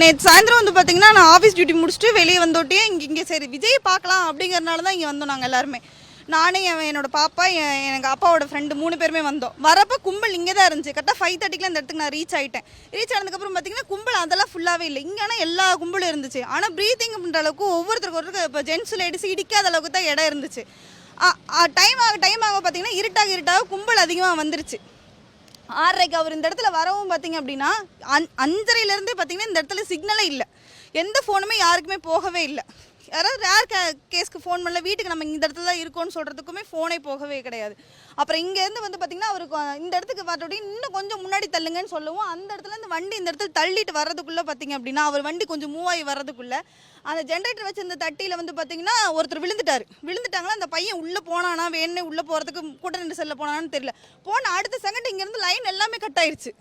நேற்று சாயந்தரம் வந்து பார்த்தீங்கன்னா நான் ஆஃபீஸ் டியூட்டி முடிச்சுட்டு வெளியே வந்தோட்டே இங்கே இங்கே சரி விஜய் பார்க்கலாம் அப்படிங்கிறனால தான் இங்கே வந்தோம் நாங்கள் எல்லாருமே. நானே என்னோட பாப்பா என் எனக்கு அப்பாவோட ஃப்ரெண்டு மூணு பேருமே வந்தோம். வரப்போ கும்பல் இங்கே தான் இருந்துச்சு கரெக்டாக ஃபைவ் தேர்ட்டிக்கு இந்த இடத்துக்கு நான் ரீச் ஆகிட்டேன் ரீச் ஆனதுக்கப்புறம் பார்த்தீங்கன்னா கும்பல் அதெல்லாம் ஃபுல்லாகவே இல்லை. இங்கே ஆனால் எல்லா கும்பலும் இருந்துச்சு. ஆனால் ப்ரீத்திங் அப்படின்ற அளவுக்கு ஒவ்வொருத்தருக்கு ஒருத்தருக்கு இப்போ ஜென்ஸ் லேடிஸ் இடிக்காத அளவுக்கு தான் இடம் இருந்துச்சு. டைம் ஆக டைம் ஆக பார்த்தீங்கன்னா இருட்டாக இருட்டாக கும்பல் அதிகமாக வந்துருச்சு. ஆறரைக்கு அவர் இந்த இடத்துல வரவும் பார்த்தீங்க அப்படின்னா அந் அஞ்சரையிலேருந்து பார்த்தீங்கன்னா இந்த இடத்துல சிக்னலே இல்லை. எந்த ஃபோனுமே யாருக்குமே போகவே இல்லை. யாராவது ரேர் கே கேஸ்க்கு ஃபோன் பண்ணல வீட்டுக்கு நம்ம இந்த இடத்துல தான் இருக்கோம்னு சொல்கிறதுக்குமே ஃபோனே போகவே கிடையாது. அப்புறம் இங்கேருந்து வந்து பார்த்தீங்கன்னா அவருக்கு இந்த இடத்துக்கு வரட்டி இன்னும் கொஞ்சம் முன்னாடி தள்ளுங்கன்னு சொல்லுவோம். அந்த இடத்துல இந்த வண்டி இந்த இடத்துல தள்ளிட்டு வர்றதுக்குள்ளே பார்த்தீங்க அப்படின்னா அவர் வண்டி கொஞ்சம் மூவ் ஆகி வர்றதுக்குள்ளே அந்த ஜென்ரேட்டர் வச்சிருந்த தட்டியில் வந்து பார்த்தீங்கன்னா ஒருத்தர் விழுந்துட்டார். விழுந்துட்டாங்களா? அந்த பையன் உள்ளே போனானா வேணும்னே உள்ளே போகிறதுக்கு கூட்ட செல்ல போனான்னு தெரியல. போன அடுத்த செகண்ட் இங்கேருந்து லைன் எல்லாமே கட் ஆயிடுச்சு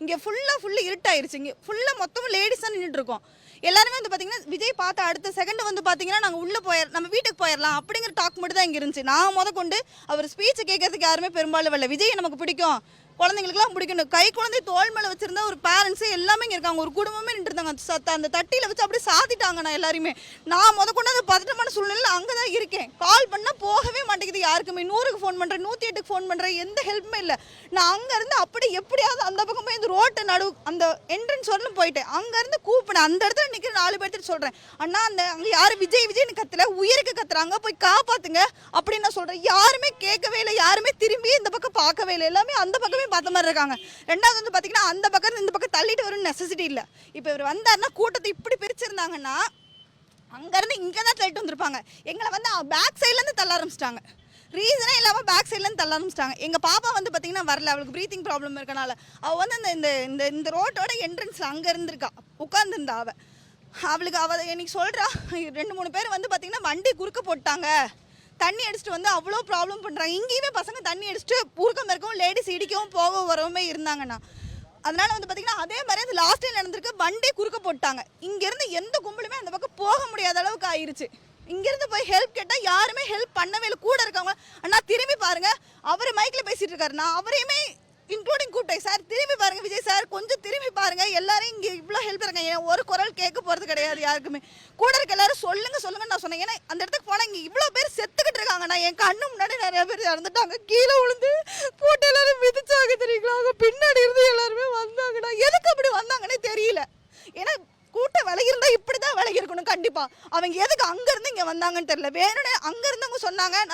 இங்கே ஃபுல்லாக ஃபுல்லு இருட்டாயிருச்சு. இங்கே ஃபுல்லாக மொத்தமும் லேடிஸாக தான் நின்றுட்டு இருக்கோம் எல்லாருமே வந்து பார்த்தீங்கன்னா விஜய் பார்த்த அடுத்த செகண்ட் வந்து பார்த்தீங்கன்னா நாங்கள் உள்ளே போயிர் நம்ம வீட்டுக்கு போயிடலாம் அப்படிங்கிற டாக் மட்டும் தான் இங்கே இருந்துச்சு. நான் முத கொண்டு அவர் ஸ்பீச்சை கேட்கறதுக்கு யாருமே பெரும்பாலும் வரல. விஜய் நமக்கு பிடிக்கும். குழந்தைங்களுக்குலாம் பிடிக்கணும். கை குழந்தை தோல் மேலே வச்சுருந்தா ஒரு பேரண்ட்ஸே எல்லாமே இங்கே இருக்காங்க. ஒரு குடும்பமே நின்றுருந்தாங்க அந்த சத்த அந்த தட்டியில் வச்சு அப்படியே சாத்திட்டாங்க நான் எல்லாருமே நான் முத கொண்டு அந்த பதட்டமான சூழ்நிலையில் அங்கே தான் இருக்கேன். கால் பண்ணால் போகவே மாட்டேங்குது யாருக்குமே. நூறுக்கு ஃபோன் பண்ணுறேன் நூற்றி எட்டுக்கு ஃபோன் பண்ணுறேன் எந்த ஹெல்ப்புமே இல்லை. நான் அங்கேருந்து அப்படி எப்படியாவது அந்த பக்கம் போய் இந்த ரோட்டை நடு அந்த என்ட்ரன்ஸ் வரலும் போயிட்டேன். அங்கேருந்து கூப்பினேன் அந்த இடத்துல நிற்கிற நாலு பேர்த்துட்டு சொல்கிறேன் அண்ணா அந்த அங்கே யார் விஜய் விஜய்னு கத்தல உயிருக்கு கத்துறாங்க போய் காப்பாத்துங்க அப்படின்னு நான் சொல்கிறேன் யாருமே கேட்கவே இல்லை யாருமே திரும்பி இந்த பக்கம் பார்க்கவே இல்லை. எல்லாமே அந்த பக்கமே பார்த்த மாதிரி இருக்காங்க. ரெண்டாவது வந்து பார்த்தீங்கன்னா அந்த பக்கம் இந்த பக்கம் தள்ளிட்டு வரும்னு நெசசிட்டி இல்லை. இப்போ இவர் வந்தாருன்னா கூட்டத்தை இப்படி பிரிச்சிருந்தாங்கன்னா அங்கேருந்து இங்கே தான் தள்ளிட்டு வந்திருப்பாங்க. எங்களை வந்து பேக் சைட்லேருந்து தள்ள ஆரம்பிச்சிட்டாங்க. ரீசனே இல்லாமல் பேக் சைட்லேருந்து தள்ள ஆரம்பிச்சிட்டாங்க. எங்கள் பாப்பா வந்து பார்த்தீங்கன்னா வரல. அவளுக்கு ப்ரீத்திங் ப்ராப்ளம் இருக்கனால. அவள் வந்து அந்த இந்த இந்த இந்த ரோட்டோட என்ட்ரன்ஸில் அங்கே இருந்திருக்கா. உட்காந்துருந்தா அவள் அவளுக்கு அவள் எனக்கு சொல்கிறா ரெண்டு மூணு பேர் வந்து பார்த்தீங்கன்னா வண்டி குறுக்க போட்டாங்க. தண்ணி அடிச்சுட்டு வந்து அவ்வளோ ப்ராப்ளம் பண்ணுறாங்க இங்கேயுமே பசங்க தண்ணி அடிச்சுட்டு ஊருக்கம் இருக்கவும் லேடிஸ் இடிக்கவும் போக வரவுமே இருந்தாங்கண்ணா. அதனால வந்து பார்த்தீங்கன்னா அதே மாதிரி அந்த லாஸ்ட் டைம் நடந்திருக்கு. வண்டி குறுக்க போட்டாங்க. இங்கேருந்து எந்த கும்பலுமே அந்த பக்கம் போக முடியாத அளவுக்கு ஆயிடுச்சு இங்கேருந்து போய் ஹெல்ப் கேட்டால் யாருமே ஹெல்ப் பண்ணவே இல்லை. கூட இருக்கவங்க அண்ணா திரும்பி பாருங்கள் அவர் மைக்கில் பேசிகிட்டு இருக்காருண்ணா. அவரையுமே இன்க்ளூடிங் கூட்டை சார் திரும்பி பாருங்க விஜய் சார். கொஞ்சம் திரும்பி பாருங்க. எல்லாரும் இங்கே இவ்வளோ ஹெல்ப் இருக்காங்க ஏன் ஒரு குரல் கேட்க போகிறது கிடையாது யாருக்குமே. கூட இருக்க எல்லாரும் சொல்லுங்க சொல்லுங்கன்னு நான் சொன்னேன். ஏன்னா அந்த இடத்துக்கு போனால் இங்கே இவ்வளோ பேர் செத்துக்கிட்டு இருக்காங்க. நான் என் கண்ணு முன்னாடி நிறைய பேர் இறந்துட்டாங்க. கீழே விழுந்து போட்டு எல்லாரும் மிதிச்சாங்க தெரியுங்களா? அவங்க பின்னாடி இருந்து எல்லாருமே வந்தாங்கடா. எதுக்கு அப்படி வந்தாங்கன்னே தெரியல. ஏன்னா கூட்டம் விலகிருந்தா இப்படி தான் விலகிருக்கணும் கண்டிப்பாக கண்டிப்பா. அவங்க எதுக்கு அங்க இருந்து இங்க வந்தாங்கன்னு தெரியல. வேணும்னே அங்க இருந்து அவங்க சொன்னாங்க. நான்